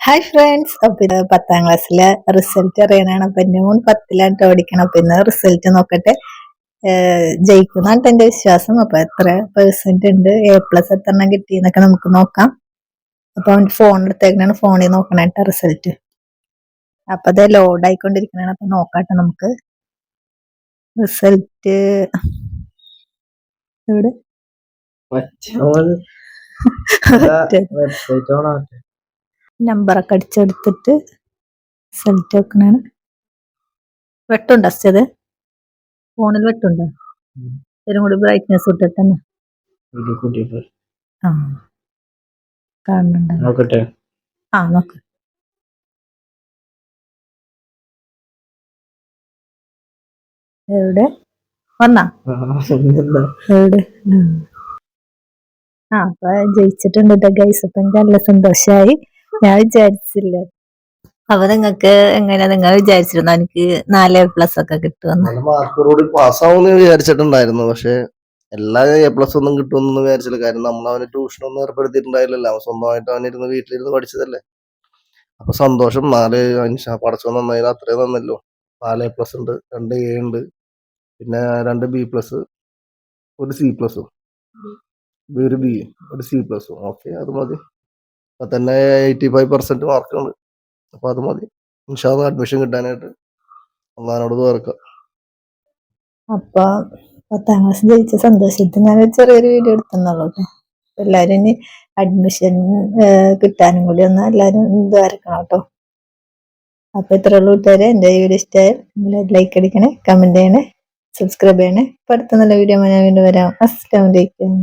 Hi friends അപ്പൊ ഇത് പത്താം ക്ലാസ്സിലെ റിസൾട്ട് അറിയാനാണ് അപ്പൊ നൂൺ പത്തിലാണ് ടോടിക്കണം പഠിക്കണം അപ്പൊ ഇന്ന് റിസൾട്ട് നോക്കട്ടെ. ജയിക്കുന്നാട്ട് ജയിക്കുന്നാണ് എന്റെ വിശ്വാസം. അപ്പൊ എത്ര പെർസെന്റ് ഉണ്ട്? എ പ്ലസ് എത്ര എണ്ണം കിട്ടിയെന്നൊക്കെ നമുക്ക് നോക്കാം. അപ്പൊ അവൻ ഫോൺ ഫോണിൽ നോക്കണേട്ട റിസൾട്ട് അപ്പൊ അത് ലോഡ് ആയിക്കൊണ്ടിരിക്കണാണ് അപ്പൊ നോക്കാട്ടെ നമുക്ക്. റിസൾട്ട് എവിടെ? വെബ്സൈറ്റ് നമ്പറൊക്കെ അടിച്ചെടുത്തിട്ട് റിസൾട്ട് വെക്കണാണ് വെട്ടുണ്ടോ അസ്റ്റത് ഫോണിൽ വെട്ടുണ്ടോ. ഇതിനും കൂടി ബ്രൈറ്റ്നെസ് ഇട്ടിട്ടെന്നെ. ഇത് ആ. കാണുന്നുണ്ട്. നോക്കട്ടെ. ആ നോക്ക്. എവിടെ? വന്നാ? എവിടെ? ആ അപ്പൊ ജയിച്ചിട്ടുണ്ട് ട്ടോ ഗൈസ് അപ്പൊ എനിക്ക് നല്ല സന്തോഷായി. ഞാൻ വിചാരിച്ചില്ല. അപ്പൊ നിങ്ങക്ക് എങ്ങനെയാ നിങ്ങൾ വിചാരിച്ചിരുന്നോ? എനിക്ക് നാല് പ്ലസ് ഒക്കെ കിട്ടുമെന്ന്. നല്ല മാർക്കോടുകൂടി പാസ്സാവുമെന്ന് വിചാരിച്ചിട്ടുണ്ടായിരുന്നു. പക്ഷെ എല്ലാ എ പ്ലസ് ഒന്നും കിട്ടുമെന്നൊന്നും വിചാരിച്ചില്ല. കാര്യം നമ്മൾ അവന് ട്യൂഷൻ ഒന്നും ഏർപ്പെടുത്തിയിട്ടുണ്ടായില്ലല്ലോ. അവൻ സ്വന്തമായിട്ട് അവനിരുന്ന് വീട്ടിലിരുന്ന് പഠിച്ചതല്ലേ. അപ്പൊ സന്തോഷം. നാല് അഞ്ച് പഠിച്ചോ നന്നായാലും അത്രയും നന്നല്ലോ. നാല് എ പ്ലസ് ഉണ്ട് രണ്ട് എ ഉണ്ട്. പിന്നെ രണ്ട് ബി പ്ലസ് ഒരു സി പ്ലസും ഒരു ബി ഒരു സി പ്ലസും ഓക്കെ അത് മതി. അപ്പൊ തന്നെ എയ്റ്റി ഫൈവ് പെർസെന്റ് മാർക്കുണ്ട് അപ്പൊ അത് മതി. ഇൻഷാല്ല അഡ്മിഷൻ കിട്ടാനായിട്ട്. ഒന്നാനോട് തോർക്കാം അപ്പൊ പത്താം ക്ലാസ് ജയിച്ച സന്തോഷത്തിൽ ഞാൻ ചെറിയൊരു വീഡിയോ എടുത്തെന്നുള്ളൂ കേട്ടോ എല്ലാരും ഇനി അഡ്മിഷൻ കിട്ടാനും കൂടി ഒന്ന് എല്ലാരും ഇതായിരിക്കണം കേട്ടോ അപ്പൊ ഇത്രയുള്ള കൂട്ടുകാരെ. എന്റെ ഈ വീഡിയോ ഇഷ്ടമായാൽ ലൈക്ക് അടിക്കണേ കമന്റ് ചെയ്യണേ സബ്സ്ക്രൈബ് ചെയ്യണേ. ഇപ്പൊ അടുത്ത നല്ല വീഡിയോ ഞാൻ വീണ്ടും വരാം. അസ്സലാമലൈക്കും